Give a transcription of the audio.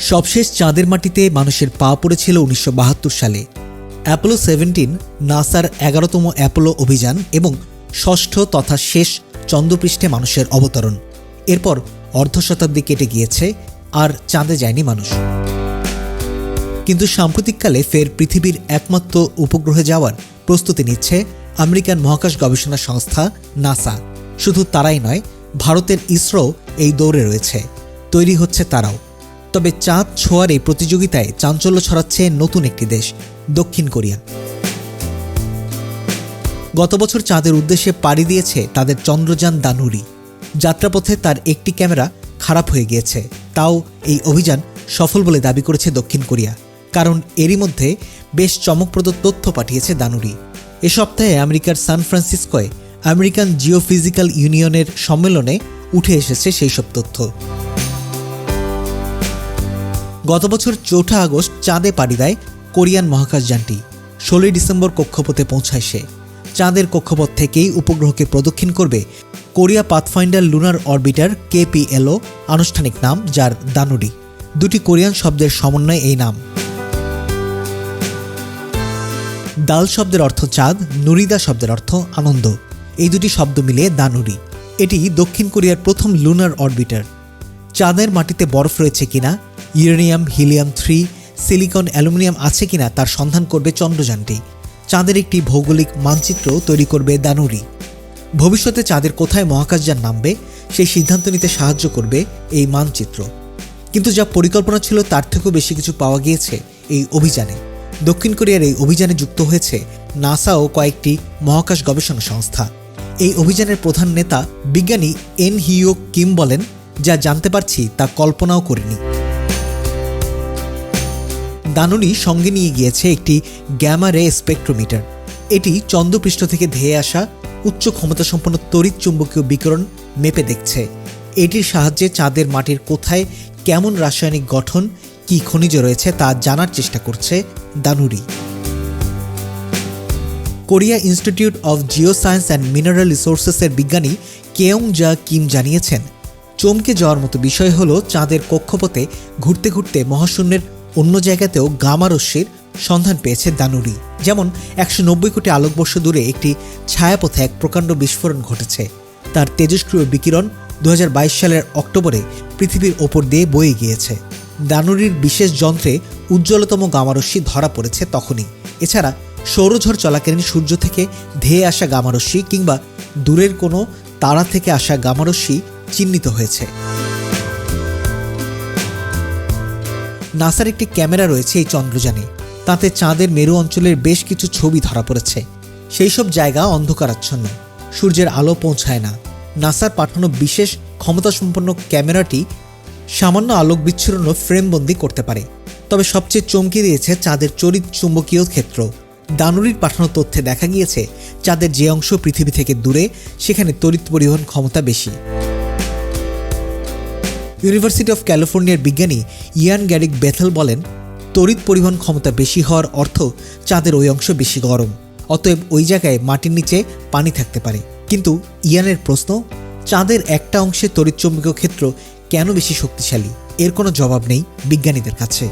সবশেষ চাঁদের মাটিতে মানুষের পা পড়েছিল উনিশশো বাহাত্তর সালে। অ্যাপোলো সেভেন্টিন নাসার এগারোতম অ্যাপোলো অভিযান এবং ষষ্ঠ তথা শেষ চন্দ্রপৃষ্ঠে মানুষের অবতরণ। এরপর অর্ধ শতাব্দী কেটে গিয়েছে আর চাঁদে যায়নি মানুষ। কিন্তু সাম্প্রতিককালে ফের পৃথিবীর একমাত্র উপগ্রহে যাওয়ার প্রস্তুতি নিচ্ছে আমেরিকান মহাকাশ গবেষণা সংস্থা নাসা। শুধু তারাই নয়, ভারতের ইসরো এই দৌড়ে রয়েছে। তৈরি হচ্ছে তারাও। তবে চাঁদ ছোঁয়ার এই প্রতিযোগিতায় চাঞ্চল্য ছড়াচ্ছে নতুন একটি দেশ, দক্ষিণ কোরিয়া। গত বছর চাঁদের উদ্দেশ্যে পাড়ি দিয়েছে তাদের চন্দ্রযান দানুরি। যাত্রাপথে তার একটি ক্যামেরা খারাপ হয়ে গিয়েছে। তাও এই অভিযান সফল বলে দাবি করেছে দক্ষিণ কোরিয়া। কারণ এরই মধ্যে বেশ চমকপ্রদ তথ্য পাঠিয়েছে দানুরি। এ সপ্তাহে আমেরিকার সান ফ্রান্সিসকোয় আমেরিকান জিওফিজিক্যাল ইউনিয়নের সম্মেলনে উঠে এসেছে সেই সব তথ্য। গত বছর চৌঠা আগস্ট চাঁদে পাড়ি দেয় কোরিয়ান মহাকাশযানটি ষোলোই ডিসেম্বর কক্ষপথে পৌঁছায় সে। চাঁদের কক্ষপথ থেকেই উপগ্রহকে প্রদক্ষিণ করবে Korea Pathfinder lunar orbiter KPLO আনুষ্ঠানিক নাম, যার দানুরি দুটি কোরিয়ান শব্দের সমন্বয়ে এই নাম। দাল শব্দের অর্থ চাঁদ, নুরিদা শব্দের অর্থ আনন্দ। এই দুটি শব্দ মিলে দানুরি এটি দক্ষিণ কোরিয়ার প্রথম লুনার অরবিটার। চাঁদের মাটিতে বরফ রয়েছে কিনা, uranium, helium three, silicon, aluminium আছে কিনা তার সন্ধান করবে চন্দ্রযানটি। চাঁদের একটি ভৌগোলিক মানচিত্র তৈরি করবে দানুরি। ভবিষ্যতে চাঁদের কোথায় মহাকাশযান নামবে, সেই সিদ্ধান্ত নিতে সাহায্য করবে এই মানচিত্র। কিন্তু যা পরিকল্পনা ছিল তার থেকেও বেশি কিছু পাওয়া গিয়েছে এই অভিযানে। দক্ষিণ কোরিয়ার এই অভিযানে যুক্ত হয়েছে নাসা ও কয়েকটি মহাকাশ গবেষণা সংস্থা। এই অভিযানের প্রধান নেতা বিজ্ঞানী এন হিও কিম বলেন যা জানতে পারছি তা কল্পনাও করিনি। দানুনি সঙ্গে নিয়ে গিয়েছে একটি গ্যামা রে স্পেকট্রোমিটার। এটি চন্দ্রপৃষ্ঠ থেকে ধেয়ে আসা উচ্চ ক্ষমতাসম্পন্ন তড়িৎ চুম্বকীয় বিকরণ মেপে দেখছে। এটির সাহায্যে চাঁদের মাটির কোথায় কেমন রাসায়নিক গঠন, কি খনিজ রয়েছে তা জানার চেষ্টা করছে Danuri. Korea institute of geoscience and mineral রিসোর্সেসের বিজ্ঞানী কেয়ং জা কিম জানিয়েছেন চমকে যাওয়ার মতো বিষয় হলো চাঁদের কক্ষপথে ঘুরতে ঘুরতে মহাশূন্যের অন্য জায়গাতেও গামা রশ্মির সন্ধান পেয়েছে দানুরি যেমন একশো নব্বই কোটি আলোকবর্ষ দূরে একটি ছায়াপথে এক প্রকাণ্ড বিস্ফোরণ ঘটেছে। তার তেজস্ক্রিয় বিকিরণ দু হাজার বাইশ সালের অক্টোবরে পৃথিবীর ওপর দিয়ে বয়ে গিয়েছে। দানুরির বিশেষ যন্ত্রে উজ্জ্বলতম গামারশ্মি ধরা পড়েছে তখনই। এছাড়া সৌরঝড় চলাকালীন সূর্য থেকে ধেয়ে আসা গামারশ্মি কিংবা দূরের কোনো তারা থেকে আসা গামারশ্মি চিহ্নিত হয়েছে। নাসার একটি ক্যামেরা রয়েছে এই চন্দ্রযানে। তাতে চাঁদের মেরু অঞ্চলের বেশ কিছু ছবি ধরা পড়েছে। সেই সব জায়গা অন্ধকারাচ্ছন্ন। সূর্যের আলো পৌঁছায় না। নাসার পাঠানো বিশেষ ক্ষমতাসম্পন্ন ক্যামেরাটি সামান্য আলোক বিচ্ছুরণও ফ্রেমবন্দি করতে পারে। তবে সবচেয়ে চমকে দিয়েছে চাঁদের চরিত চুম্বকীয় ক্ষেত্র। দানুরির পাঠানো তথ্যে দেখা গিয়েছে, চাঁদের যে অংশ পৃথিবী থেকে দূরে, সেখানে তড়িৎ পরিবহন ক্ষমতা বেশি। ইউনিভার্সিটি অফ ক্যালিফোর্নিয়ার বিজ্ঞানী ইয়ান গ্যারিক বেথেল বলেন, তড়িৎ পরিবহন ক্ষমতা বেশি হওয়ার অর্থ চাঁদের ওই অংশ বেশি গরম। অতএব ওই জায়গায় মাটির নিচে পানি থাকতে পারে। কিন্তু ইয়ানের প্রশ্ন, চাঁদের একটা অংশে তড়িৎ তড়িৎচুম্বকীয় ক্ষেত্র কেন বেশি শক্তিশালী? এর কোনো জবাব নেই বিজ্ঞানীদের কাছে।